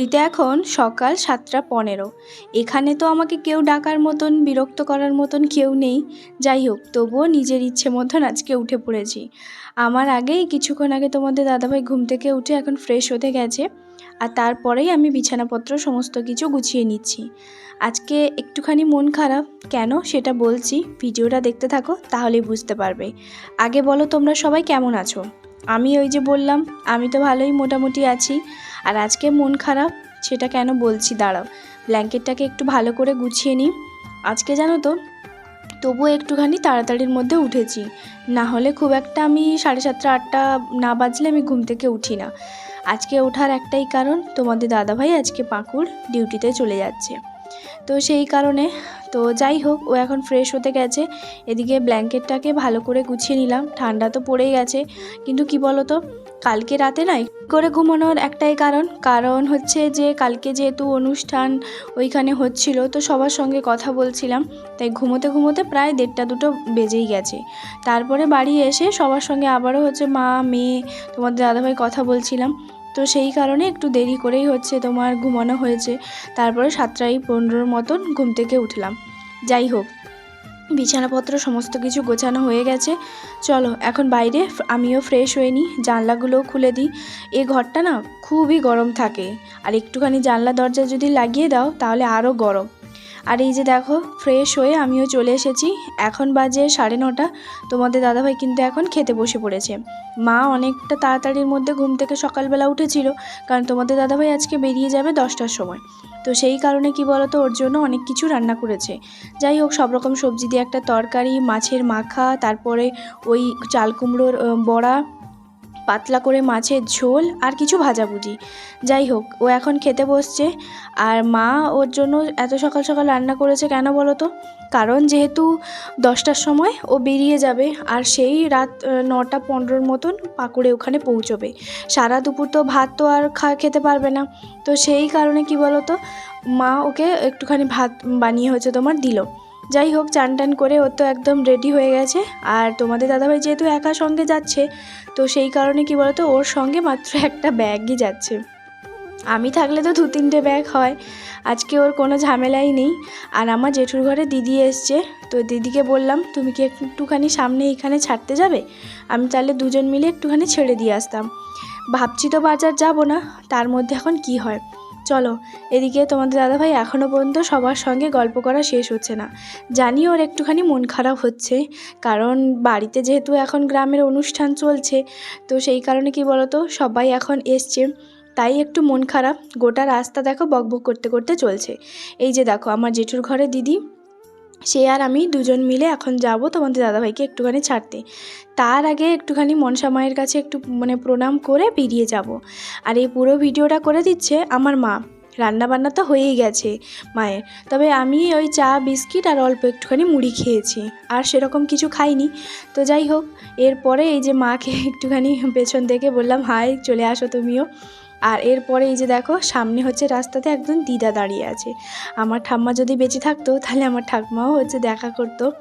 এটা এখন সকাল সাতটা পনেরো। এখানে তো আমাকে কেউ ডাকার মতন, বিরক্ত করার মতন কেউ নেই। যাই হোক, তবুও নিজের ইচ্ছে মতন আজকে উঠে পড়েছি। আমার আগেই কিছুক্ষণ আগে তোমাদের দাদাভাই ঘুম থেকে উঠে এখন ফ্রেশ হতে গেছে আর তারপরেই আমি বিছানাপত্র সমস্ত কিছু গুছিয়ে নিচ্ছি। আজকে একটুখানি মন খারাপ। কেন? সেটা বলছি। ভিডিওটা দেখতে থাকো, তাহলেই বুঝতে পারবে। আগে বলো তোমরা সবাই কেমন আছো? আমি ওই যে বললাম, আমি তো ভালোই মোটামুটি আছি। আর আজকে মন খারাপ, সেটা কেন বলছি? দাঁড়াও, ব্ল্যাঙ্কেটটাকে একটু ভালো করে গুছিয়ে নিই। আজকে জানো তো, তবুও একটুখানি তাড়াতাড়ির মধ্যে উঠেছি। না হলে খুব একটা আমি সাড়ে সাতটা, আটটা না বাজলে আমি ঘুম থেকে উঠি না। আজকে ওঠার একটাই কারণ, তোমাদের দাদাভাই আজকে পাঁকুড় ডিউটিতে চলে যাচ্ছে। তো সেই কারণে, তো যাই হোক, ও এখন ফ্রেশ হতে গেছে। এদিকে ব্ল্যাঙ্কেটটাকে ভালো করে গুছিয়ে নিলাম। ঠান্ডা তো পড়েই গেছে। কিন্তু কি তো কালকে রাতে নয় করে ঘুমানোর একটাই কারণ। কারণ হচ্ছে যে, কালকে যেহেতু অনুষ্ঠান ওইখানে হচ্ছিল, তো সবার সঙ্গে কথা বলছিলাম। তাই ঘুমোতে ঘুমোতে প্রায় দেড়টা দুটো বেজেই গেছে। তারপরে বাড়ি এসে সবার সঙ্গে আবারও হচ্ছে মা, মেয়ে, তোমাদের দাদাভাই কথা বলছিলাম। তো সেই কারণে একটু দেরি করেই হচ্ছে তোমার ঘুমানো হয়েছে। তারপরে সাতটায় পনেরোর মতন ঘুম থেকে উঠলাম। যাই হোক, বিছানাপত্র সমস্ত কিছু গোছানো হয়ে গেছে। চলো, এখন বাইরে আমিও ফ্রেশ হয়ে নিই, জানলাগুলোও খুলে দিই। এ ঘরটা না খুবই গরম থাকে। আর একটুখানি জানলা দরজা যদি লাগিয়ে দাও, তাহলে আরও গরম। আর এই যে দেখো ফ্রেশ হয়ে আমিও চলে এসেছি। এখন বাজে সাড়ে নটা। তোমাদের দাদাভাই কিন্তু এখন খেতে বসে পড়েছে। মা অনেকটা তাড়াতাড়ির মধ্যে ঘুম থেকে সকালবেলা উঠেছিল, কারণ তোমাদের দাদাভাই আজকে বেরিয়ে যাবে দশটার সময়। তো সেই কারণে কি বলতো, ওর জন্য অনেক কিছু রান্না করেছে। যাই হোক, সব রকম সবজি দিয়ে একটা তরকারি, মাছের মাখা, তারপরে ওই চাল কুমড়োর বড়া পাতলা করে মাছের ঝোল আর কিছু ভাজাভুজি। যাই হোক, ও এখন খেতে বসছে। আর মা ওর জন্য এত সকাল সকাল রান্না করেছে কেন বলো তো? কারণ যেহেতু দশটার সময় ও বেরিয়ে যাবে আর সেই রাত নটা পনেরোর মতন পাকুড়ে ওখানে পৌঁছবে। সারা দুপুর তো ভাত তো আর খা, খেতে পারবে না। তো সেই কারণে কি বলো তো, মা ওকে একটুখানি ভাত বানিয়ে হচ্ছে তোমার দিল। যাই হোক চান টান করে ও তো একদম রেডি হয়ে গেছে। আর তোমাদের দাদাভাই যেহেতু একা সঙ্গে যাচ্ছে, তো সেই কারণে কি বলতো, ওর সঙ্গে মাত্র একটা ব্যাগই যাচ্ছে। আমি থাকলে তো দু তিনটে ব্যাগ হয়, আজকে ওর কোনো ঝামেলাই নেই। আর আমার জেঠুর ঘরে দিদি এসছে, তো দিদিকে বললাম, তুমি কি একটুখানি সামনে এখানে ছাড়তে যাবে? আমি তাহলে দুজন মিলে একটুখানি ছেড়ে দিয়ে আসতাম। ভাবছি তো বাজার যাব না, তার মধ্যে এখন কি হয়? চলো, এদিকে তোমাদের দাদাভাই এখনও পর্যন্ত সবার সঙ্গে গল্প করা শেষ হচ্ছে না। জানি ওর একটুখানি মন খারাপ হচ্ছে, কারণ বাড়িতে যেহেতু এখন গ্রামের অনুষ্ঠান চলছে, তো সেই কারণে কি বলতো, সবাই এখন এসছে, তাই একটু মন খারাপ। গোটা রাস্তা দেখো বকবক করতে করতে চলছে। এই যে দেখো, আমার জেঠুর ঘরে দিদি সে আর আমি দুজন মিলে এখন যাব তোমাদের দাদাভাইকে একটুখানি ছাড়তে। তার আগে একটুখানি মনসা মায়ের কাছে একটু মানে প্রণাম করে বেরিয়ে যাব। আর এই পুরো ভিডিওটা করে দিচ্ছে আমার মা। রান্না বান্না তো হয়েই গেছে মায়ের। তবে আমি ওই চা, বিস্কিট আর অল্প একটুখানি মুড়ি খেয়েছি। আর সেরকম কিছু খাইনি। তো যাই হোক, এরপরে এই যে মাকে একটুখানি পেছন থেকে বললাম, হাই, চলে আসো তুমিও। আর এরপরে এই যে দেখো, সামনে হচ্ছে রাস্তাতে একজন দিদা দাঁড়িয়ে আছে। আমার ঠাম্মা যদি বেঁচে থাকতো, তাহলে আমার ঠাকুমাও হচ্ছে দেখা করতো।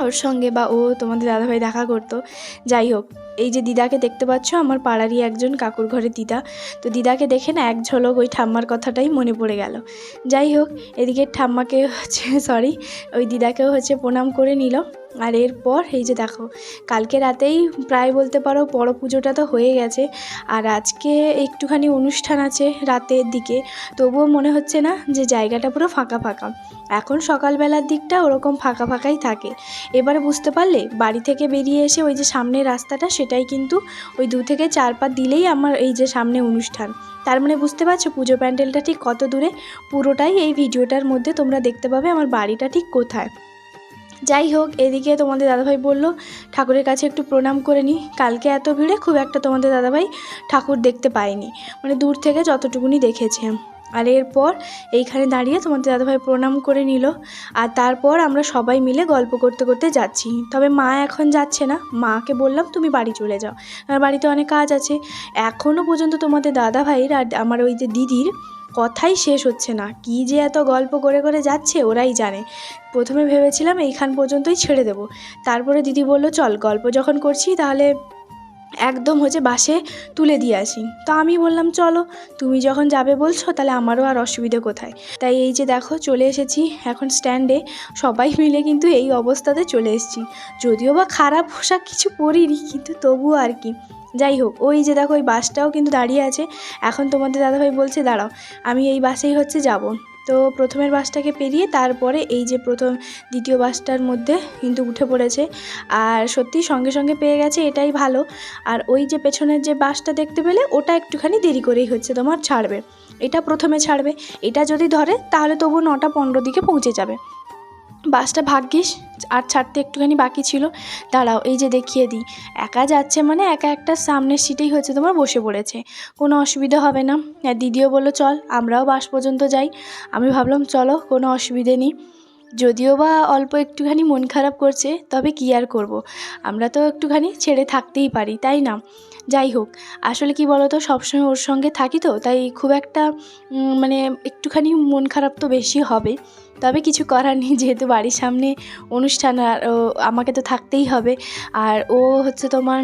ওর সঙ্গে বা ও তোমাদের দাদাভাই দেখা করতো। যাই হোক, এই যে দিদাকে দেখতে পাচ্ছ, আমার পাড়ারই একজন কাকুর ঘরে দিদা। তো দিদাকে দেখে না এক ঝলক ওই ঠাম্মার কথাটাই মনে পড়ে গেল। যাই হোক, এদিকে ঠাম্মাকে হচ্ছে সরি ওই দিদাকেও হচ্ছে প্রণাম করে নিল। আর এরপর, এই যে দেখো, কালকে রাতেই প্রায় বলতে পারো বড় পুজোটা তো হয়ে গেছে, আর আজকে একটুখানি অনুষ্ঠান আছে রাতের দিকে, তবুও মনে হচ্ছে না যে জায়গাটা পুরো ফাঁকা ফাঁকা। এখন সকালবেলার দিকটা ওরকম ফাঁকা ফাঁকাই থাকে। এবারে বুঝতে পারলে, বাড়ি থেকে বেরিয়ে এসে ওই যে সামনের রাস্তাটা, সেটাই কিন্তু ওই দু থেকে চার পা দিলেই আমার এই যে সামনে অনুষ্ঠান। তার মানে বুঝতে পারছ পুজো প্যান্ডেলটা ঠিক কত দূরে? পুরোটাই এই ভিডিওটার মধ্যে তোমরা দেখতে পাবে আমার বাড়িটা ঠিক কোথায়। যাই হোক এদিকে তোমাদের দাদাভাই বলল, ঠাকুরের কাছে একটু প্রণাম করে নিই কালকে এত ভিড়ে খুব একটা তোমাদের দাদাভাই ঠাকুর দেখতে পায়নি। মানে দূর থেকে যতটুকুনি দেখেছে। আর এরপর এইখানে দাঁড়িয়ে তোমাদের দাদাভাই প্রণাম করে নিল। আর তারপর আমরা সবাই মিলে গল্প করতে করতে যাচ্ছি। তবে মা এখন যাচ্ছে না। মাকে বললাম, তুমি বাড়ি চলে যাও। আমার বাড়িতে অনেক কাজ আছে। এখনও পর্যন্ত তোমাদের দাদা ভাইয়ের আর আমার ওই যে দিদির কথাই শেষ হচ্ছে না। কি যে এত গল্প করে করে যাচ্ছে ওরাই জানে। প্রথমে ভেবেছিলাম এইখান পর্যন্তই ছেড়ে দেবো। তারপরে দিদি বলল, চল, গল্প যখন করছি তাহলে একদম হচ্ছে বাসে তুলে দিয়ে আসি। তো আমি বললাম, চলো, তুমি যখন যাবে বলছো তাহলে আমারও আর অসুবিধে কোথায়? তাই এই যে দেখো, চলে এসেছি এখন স্ট্যান্ডে সবাই মিলে কিন্তু এই অবস্থাতে চলে এসেছি। যদিও বা খারাপ পোশাক কিছু পরিনি, কিন্তু তবুও আর কি। যাই হোক, ওই যে দেখো, ওই বাসটাও কিন্তু দাঁড়িয়ে আছে। এখন তোমাদের দাদাভাই বলছে, দাঁড়াও, আমি এই বাসেই হচ্ছে যাব। তো প্রথমের বাসটাকে পেরিয়ে তারপরে এই যে প্রথম, দ্বিতীয় বাসটার মধ্যে কিন্তু উঠে পড়েছে। আর সত্যি সঙ্গে সঙ্গে পেয়ে গেছে, এটাই ভালো। আর ওই যে পেছনের যে বাসটা দেখতে পেলে, ওটা একটুখানি দেরি করেই হচ্ছে, তোমার ছাড়বে। এটা প্রথমে ছাড়বে, এটা যদি ধরে, তাহলে তবু নটা পনেরো দিকে পৌঁছে যাবে। বাসটা ভাগ্যিস, আর ছাড়তে একটুখানি বাকি ছিল। দাঁড়াও, এই যে দেখিয়ে দিই। একা যাচ্ছে মানে একা একটা সামনের সিটেই হচ্ছে, তোমার বসে পড়েছে। কোনো অসুবিধা হবে না। আর দিদিও বলল, চল, আমরাও বাস পর্যন্ত যাই। আমি ভাবলাম, চলো, কোনো অসুবিধে নেই। যদিও বা অল্প একটুখানি মন খারাপ করছে, তবে কী আর করব। আমরা তো একটুখানি ছেড়ে থাকতেই পারি, তাই না? যাই হোক, আসলে কি বলো তো সবসময় ওর সঙ্গে থাকি তো, তাই খুব একটা মানে একটুখানি মন খারাপ তো বেশি হবে। তবে কিছু করার নেই, যেহেতু বাড়ির সামনে অনুষ্ঠান আর ও, আমাকে তো থাকতেই হবে। আর ও হচ্ছে তোমার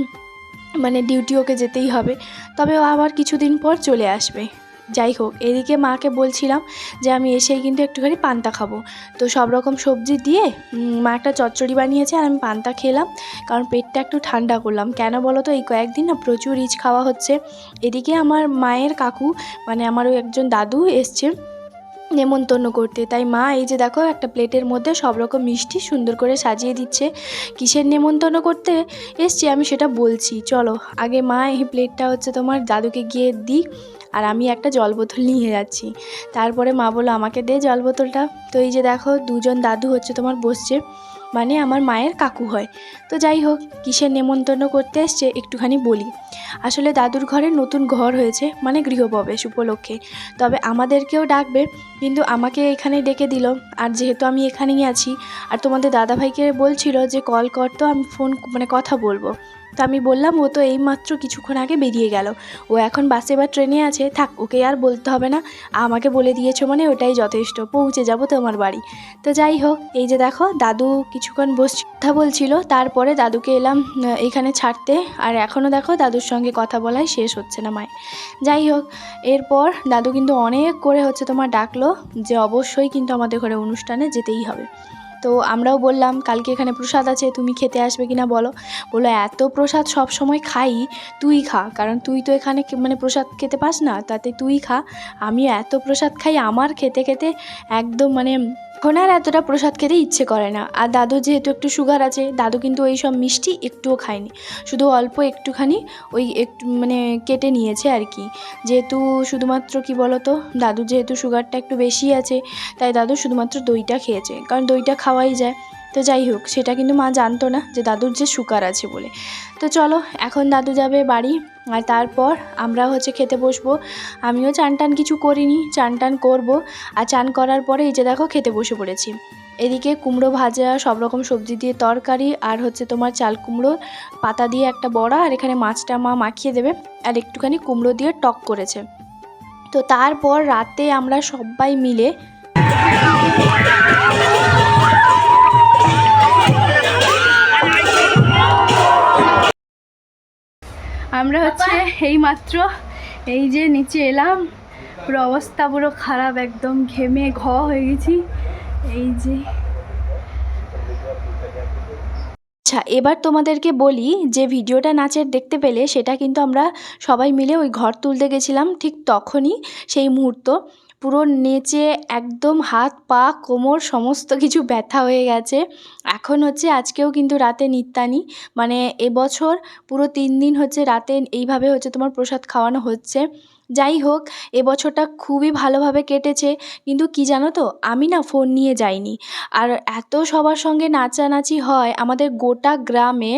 মানে ডিউটি ওকে যেতেই হবে। তবে ও আবার কিছুদিন পর চলে আসবে। যাই হোক, এদিকে মাকে বলছিলাম যে আমি এসেই কিন্তু একটুখানি পান্তা খাব। তো সব রকম সবজি দিয়ে মা একটা চচ্চড়ি বানিয়েছে আর আমি পান্তা খেলাম। কারণ পেটটা একটু ঠান্ডা করলাম। কেন বলো তো এই কয়েকদিন না প্রচুর রিচ খাওয়া হচ্ছে। এদিকে আমার মায়ের কাকু মানে আমার ওই একজন দাদু এসছে। নেমন্তন্ন করতে। তাই মা, এই যে দেখো, একটা প্লেটের মধ্যে সব রকম মিষ্টি সুন্দর করে সাজিয়ে দিচ্ছে। কিসের নেমন্তন্ন করতে এসছি আমি সেটা বলছি। চলো, আগে মা, এই প্লেটটা হচ্ছে তোমার দাদুকে গিয়ে দিই আর আমি একটা জল বোতল নিয়ে যাচ্ছি। তারপরে মা বলল, আমাকে দে জল বোতলটা তো এই যে দেখো, দুজন দাদু হচ্ছে তোমার বসছে। মানে আমার মায়ের কাকু হয়। তো যাই হোক কিসের নেমন্তন্ন করতে এসছে একটুখানি বলি। আসলে দাদুর ঘরে নতুন ঘর হয়েছে মানে গৃহপ্রবেশ উপলক্ষে। তবে আমাদেরকেও ডাকবে, কিন্তু আমাকে এখানে ডেকে দিল। আর যেহেতু আমি এখানেই আছি, আর তোমাদের দাদাভাইকে বলছিল যে, কল কর তো, আমি ফোন মানে কথা বলব। তো আমি বললাম, ও তো এইমাত্র কিছুক্ষণ আগে বেরিয়ে গেল। ও এখন বাসে বা ট্রেনে আছে। থাক, ওকে আর বলতে হবে না। আমাকে বলে দিয়েছ মানে ওটাই যথেষ্ট। পৌঁছে যাব তোমার বাড়ি। তো যাই হোক, এই যে দেখো, দাদু কিছুক্ষণ বস কথা বলছিল। তারপরে দাদুকে এলাম এখানে ছাড়তে। আর এখনও দেখো, দাদুর সঙ্গে কথা বলাই শেষ হচ্ছে না মায়ের। যাই হোক, এরপর দাদু কিন্তু অনেক করে হচ্ছে তোমার ডাকলো যে, অবশ্যই কিন্তু আমাদের ঘরে অনুষ্ঠানে যেতেই হবে। তো আমরাও বললাম, কালকে এখানে প্রসাদ আছে, তুমি খেতে আসবে কিনা বলো? বলো এত প্রসাদ সব সময় খাই, তুই খা। কারণ তুই তো এখানে মানে প্রসাদ খেতে পাস না, তাতে তুই খা। আমি এত প্রসাদ খাই, আমার খেতে খেতে একদম মানে এখন আর এতটা প্রসাদ খেতে ইচ্ছে করে না। আর দাদু যেহেতু একটু সুগার আছে, দাদু কিন্তু ওই সব মিষ্টি একটুও খায়নি। শুধু অল্প একটুখানি ওই একটু মানে কেটে নিয়েছে আর কি। যেহেতু শুধুমাত্র কি বলতো, দাদু যেহেতু সুগারটা একটু বেশি আছে, তাই দাদু শুধুমাত্র দইটা খেয়েছে। কারণ দইটা খাওয়াই যায়। তো যাই হোক, সেটা কিন্তু মা জানতো না যে দাদুর যে সুগার আছে বলে। তো চলো, এখন দাদু যাবে বাড়ি। আর তারপর আমরা হচ্ছে খেতে বসবো। আমিও চান টান কিছু করিনি চান টান করব। আর চান করার পরে এই যে দেখো খেতে বসে পড়েছি। এদিকে কুমড়ো ভাজা, সব রকম সবজি দিয়ে তরকারি আর হচ্ছে তোমার চাল কুমড়ো, পাতা দিয়ে একটা বড়া আর এখানে মাছটা মা মাখিয়ে দেবে আর একটুখানি কুমড়ো দিয়ে টক করেছে। তো তারপর রাতে আমরা সবাই মিলে আমরা হচ্ছে এই মাত্র এই যে নিচে এলাম পুরো অবস্থা পুরো খারাপ একদম ঘেমে ঘ হয়ে গেছি। এই যে। আচ্ছা এবার তোমাদেরকে বলি যে ভিডিওটা নাচের দেখতে পেলে সেটা কিন্তু আমরা সবাই মিলে ওই ঘর তুলতে গেছিলাম ঠিক তখনই সেই মুহূর্ত। পুরো নেচে একদম হাত, পা, কোমর, সমস্ত কিছু ব্যথা হয়ে গেছে। এখন হচ্ছে আজকেও কিন্তু রাতে নিত্যানি মানে এবছর পুরো তিন দিন হচ্ছে রাতে এইভাবে হচ্ছে তোমার প্রসাদ খাওয়ানো হচ্ছে। যাই হোক এবছরটা খুবই ভালোভাবে কেটেছে। কিন্তু কি জানো তো, আমি না ফোন নিয়ে যাইনি। আর এত সবার সঙ্গে নাচানাচি হয় আমাদের গোটা গ্রামে।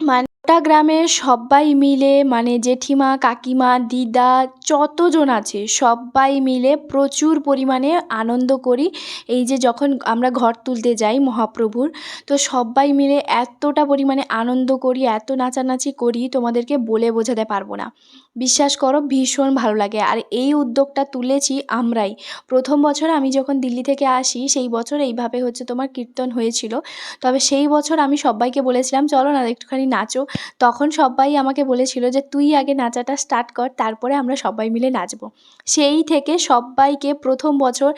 মানে গোটা গ্রামের সবাই মিলে মানে জেঠিমা, কাকিমা, দিদা, যতজন আছে সবাই মিলে প্রচুর পরিমাণে আনন্দ করি। এই যে যখন আমরা ঘর তুলতে যাই মহাপ্রভুর, তো সবাই মিলে এতটা পরিমাণে আনন্দ করি, এত নাচানাচি করি, তোমাদেরকে বলে বোঝাতে পারব না। বিশ্বাস করো, ভীষণ ভালো লাগে। আর এই উদ্যোগটা তুলেছি আমরাই। প্রথম বছর আমি যখন দিল্লি থেকে আসি, সেই বছর এইভাবে হচ্ছে তোমার কীর্তন হয়েছিল। তবে সেই বছর আমি সব্বাইকে বলেছিলাম, চলো না, একটুখানি নাচো। তখন সবাই আমাকে বলেছিল যে, তুই আগে নাচাটা স্টার্ট কর, তারপরে আমরা সবাই মিলে নাচব। সেই থেকে সব্বাইকে প্রথম বছর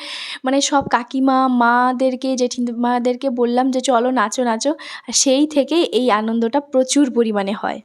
মানে সব কাকিমা, মাদেরকে, জেঠিমাদেরকে বললাম যে, চলো নাচো নাচো। আর সেই থেকে এই আনন্দটা প্রচুর পরিমাণে হয়।